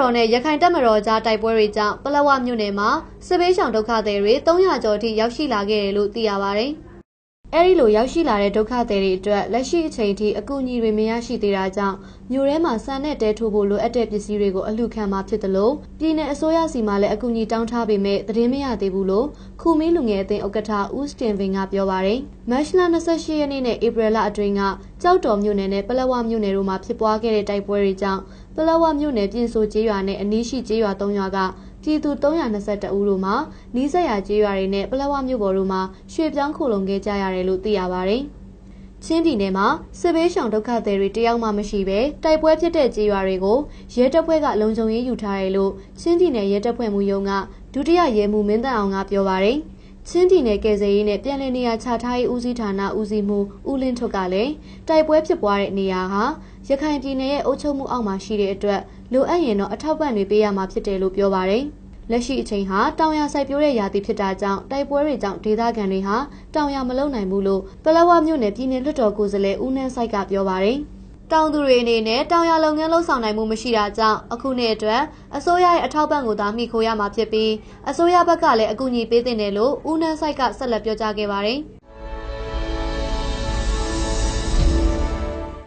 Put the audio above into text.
တော်နဲ့ရခိုင်တပ်မတော်ကြားတိုက်ပွဲတွေကြောင့်ပလက်ဝမြို့နယ်မှာစစ်ဘေးရှောင်ဒုက္ခသည်တွေ300ကျော်ထိရောက်ရှိလာခဲ့တယ်လို့သိရပါဗျ။ အဲဒီလိုရောက်ရှိလာတဲ့ဒုက္ခသည်တွေအတွက်လက်ရှိအချိန်ထိအကူအညီတွေမရရှိသေးတာကြောင့်မြို့ထဲမှာဆန်နဲ့တဲထိုးဖို့လိုအပ်တဲ့ပစ္စည်းတွေကိုအလှခံမှာဖြစ်တယ်လို့ပြည်내အစိုးရစီမှလည်းအကူအညီတောင်းထားပေမဲ့သတင်းမရသေးဘူးလို့ခူမင်းလူငယ်အသင်းဥက္ကဋ္ဌဦးစတင်ဗင်ကပြောပါရယ်မတ်လ28ရက်နေ့နဲ့ဧပြီလအတွင်းကကြောက်တော်မြို့နယ်နဲ့ပလက်ဝမြို့နယ်တို့မှာဖြစ်ပွားခဲ့တဲ့တိုက်ပွဲတွေကြောင့်ပလက်ဝမြို့နယ်ပြင်ဆိုကျေးရွာနဲ့အနီးရှိကျေးရွာ၃ရွာက ပြည်သူ322ဦးတို့မှာနီးစပ်ရာကျေးရွာတွေနဲ့ပလက်ဝမြို့ပေါ်တို့မှာရွှေပြောင်းခိုလုံခဲ့ကြရတယ်လို့သိရပါဗျ။ချင်းပြည်နယ်မှာစစ်ဘေးရှောင်ဒုက္ခသည်တွေတယောက်မှမရှိဘဲတိုက်ပွဲဖြစ်တဲ့ကျေးရွာတွေကိုရဲတပ်ဖွဲ့ကလုံခြုံရေးယူထားတယ်လို့ချင်းပြည်နယ်ရဲတပ်ဖွဲ့မှူးရုံးကဒုတိယရဲမှူးမင်းတန်အောင်ကပြောပါရယ် ချင်းပြည်နယ်ကယ်ဆယ်ရေးနဲ့ပြည်내နေရာချထားရေးဦးစီးဌာနဦးစီးမှူးဦးလင်းထွတ်ကလည်းတိုက်ပွဲဖြစ်ပွားတဲ့နေရာဟာရခိုင်ပြည်နယ်ရဲ့အုပ်ချုပ်မှုအောက်မှာရှိတဲ့အတွက်လိုအပ်ရင်တော့အထောက်ပံ့တွေပေးရမှာဖြစ်တယ်လို့ပြောပါရယ်လက်ရှိအချိန်ဟာတောင်ရစိုက်ပျိုးတဲ့ရာသီဖြစ်တာကြောင့်တိုက်ပွဲတွေကြောင့်ဒေသခံတွေဟာတောင်ရမလုံနိုင်ဘူးလို့ပလက်ဝမြို့နယ်ပြည်내လွှတ်တော်ကိုယ်စားလှယ်ဦးနန်းဆိုင်ကပြောပါရယ် တောင်သူတွေအနေနဲ့တောင်ရလုပ်ငန်းလှုပ်ဆောင်နိုင်မှုမရှိတာကြောင့်အခုနှစ်အတွက်အစိုးရရဲ့အထောက်ပံ့ကိုသာမှီခိုရမှာဖြစ်ပြီးအစိုးရဘက်ကလည်းအကူအညီပေးတင်တယ်လို့ဦးနန်းဆိုင်ကဆက်လက်ပြောကြားခဲ့ပါတယ်။